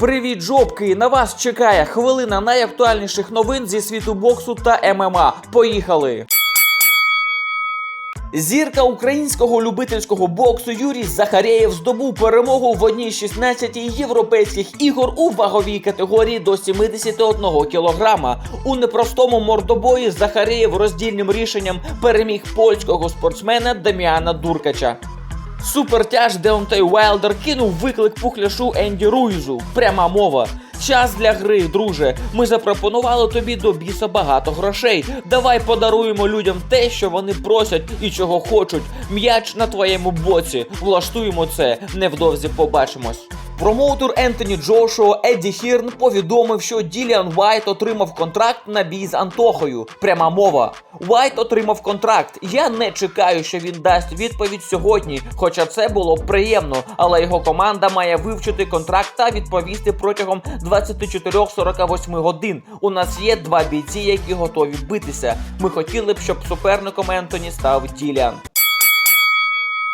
Привіт, жопки! На вас чекає хвилина найактуальніших новин зі світу боксу та ММА. Поїхали! Зірка українського любительського боксу Юрій Захарєєв здобув перемогу в одній 16 європейських ігор у ваговій категорії до 71 кілограма. У непростому мордобої Захарєєв роздільним рішенням переміг польського спортсмена Даміана Дуркача. Супертяж Деонтей Уайлдер кинув виклик пухляшу Енді Руїзу. Пряма мова. Час для гри, друже. Ми запропонували тобі до біса багато грошей. Давай подаруємо людям те, що вони просять і чого хочуть. М'яч на твоєму боці. Влаштуємо це. Невдовзі побачимось. Промоутер Ентоні Джошуа Едді Хірн повідомив, що Діліан Вайт отримав контракт на бій з Антохою. Пряма мова. Вайт отримав контракт. Я не чекаю, що він дасть відповідь сьогодні, хоча це було б приємно. Але його команда має вивчити контракт та відповісти протягом 24-48 годин. У нас є два бійці, які готові битися. Ми хотіли б, щоб суперником Ентоні став Діліан.